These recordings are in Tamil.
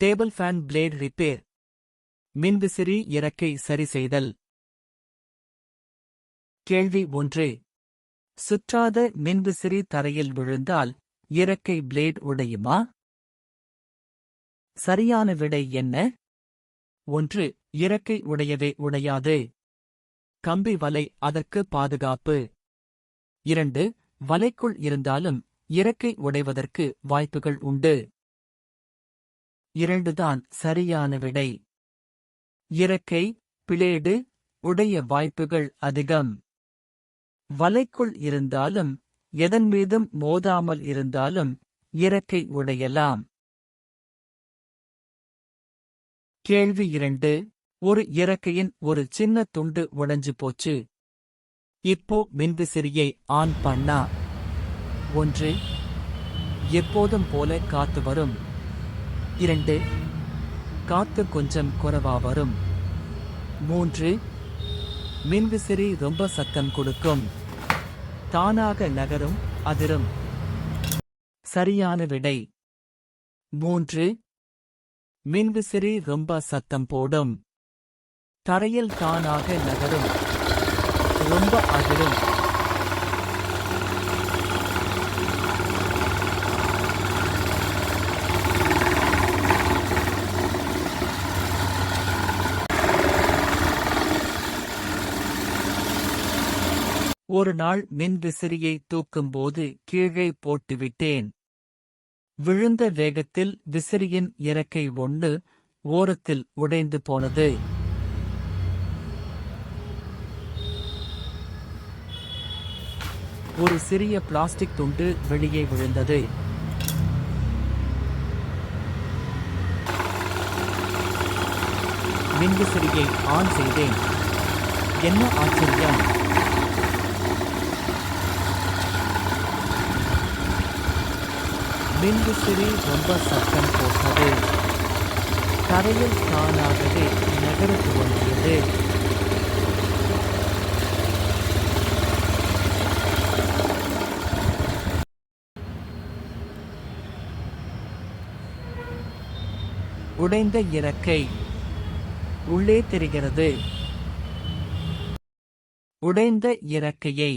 Table fan plate repair. மின்விசிறி இறக்கை சரி செய்தல். கேள்வி ஒன்று. சுற்றாத மின்விசிறி தரையில் விழுந்தால் இறக்கை பிளேட் உடையுமா? சரியான விடை என்ன? ஒன்று இறக்கை உடையவே உடையாது. கம்பி வலை அதற்கு பாதுகாப்பு. இரண்டு வலைக்குள் இருந்தாலும் இறக்கை உடைவதற்கு வாய்ப்புகள் உண்டு. இரண்டுதான் சரியான விடை. இறக்கை பிளேடு உடைய வாய்ப்புகள் அதிகம். வலைக்குள் இருந்தாலும் எதன் மீதும் மோதாமல் இருந்தாலும் இறக்கை உடையலாம். கேள்வி இரண்டு. ஒரு இறக்கையின் ஒரு சின்ன துண்டு உடைஞ்சு போச்சு. இப்போ மின்விசிறியை ஆன் பண்ணா. ஒன்று. எப்போதும் போல காத்து வரும். இரண்டு காத்து கொஞ்சம் குறவா வரும். மூன்று மின்விசிறி ரொம்ப சத்தம் கொடுக்கும். தானாக நகரும் அதிரும். சரியான விடை. மூன்று மின்விசிறி ரொம்ப சத்தம் போடும். தரையில் தானாக நகரும். ரொம்ப அதிரும். ஒரு நாள் மின்விசிறியை தூக்கும்போது கீழே போட்டுவிட்டேன். விழுந்த வேகத்தில் விசிறியின் இறக்கை ஒன்று ஓரத்தில் உடைந்து போனது. ஒரு சிறிய பிளாஸ்டிக் துண்டு வெளியே விழுந்தது. மின்விசிறியை ஆன் செய்தேன். என்ன ஆச்சரியம்? மின்விசிறி ரொம்ப சத்தம் போட்டது. தரையில் தானாகவே நகர துவங்கியது உடைந்த இறக்கை. உள்ளே தெரிகிறது. உடைந்த இறக்கையை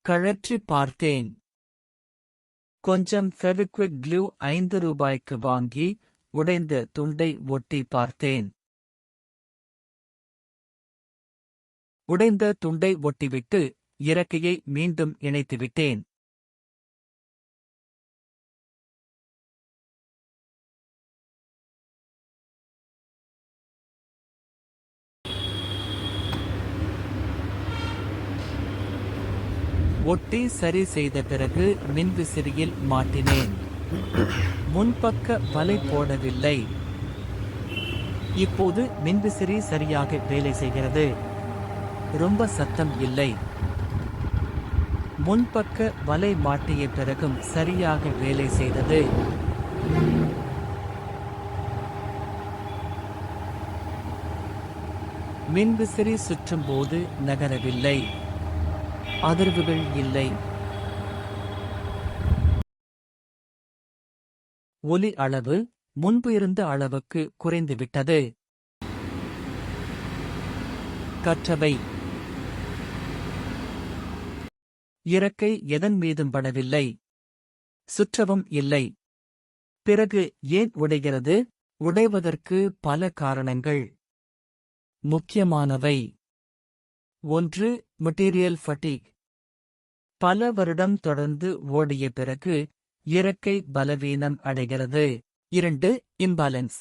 கழற்றி பார்த்தேன். கொஞ்சம் ஃபெவிக்விக் க்ளூ ஐந்து ரூபாய்க்கு வாங்கி உடைந்த துண்டை ஒட்டி பார்த்தேன். உடைந்த துண்டை ஒட்டிவிட்டு இறக்கையை மீண்டும் இணைத்துவிட்டேன். ஒட்டி சரி செய்த பிறகு மின்விசிறியில் மாட்டினேன். முன்பக்க வலை போடவில்லை. இப்போது மின்விசிறி சரியாக வேலை செய்கிறது. ரொம்ப சத்தம் இல்லை. முன்பக்க வலை மாட்டிய பிறகும் சரியாக வேலை செய்தது. மின்விசிறி சுற்றும்போது நகரவில்லை. அதிர்வுகள் இல்லை. ஒலி அளவு முன்பு இருந்த அளவுக்கு குறைந்துவிட்டது. கற்றவை. இறக்கை எதன் மீதும் படவில்லை. சுற்றவும் இல்லை. பிறகு ஏன் உடைகிறது? உடைவதற்கு பல காரணங்கள். முக்கியமானவை. ஒன்று மெட்டீரியல் ஃபட்டிக் பல வருடம் தொடர்ந்து ஓடிய பிறகு இறக்கை பலவீனம் அடைகிறது. இரண்டு இம்பாலன்ஸ்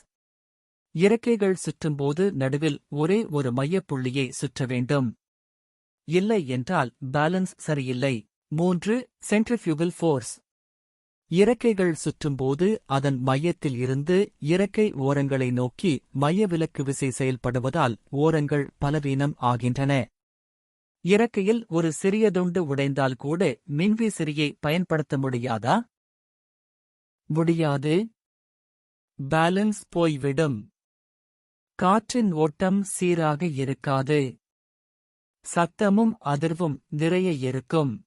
இறக்கைகள் சுற்றும்போது நடுவில் ஒரே ஒரு மையப்புள்ளியை சுற்ற வேண்டும். இல்லை என்றால் பேலன்ஸ் சரியில்லை. மூன்று சென்ட்ரிஃபியூகல் ஃபோர்ஸ் இறக்கைகள் சுற்றும்போது அதன் மையத்தில் இருந்து இறக்கை ஓரங்களை நோக்கி மையவிலக்கு விசை செயல்படுவதால் ஓரங்கள் பலவீனம் ஆகின்றன. இறக்கையில் ஒரு சிறியதுண்டு உடைந்தால் கூட மின்விசிறியை பயன்படுத்த முடியாதா? முடியாது. பேலன்ஸ் போய்விடும். காற்றின் ஓட்டம் சீராக இருக்காது. சத்தமும் அதிர்வும் நிறைய இருக்கும்.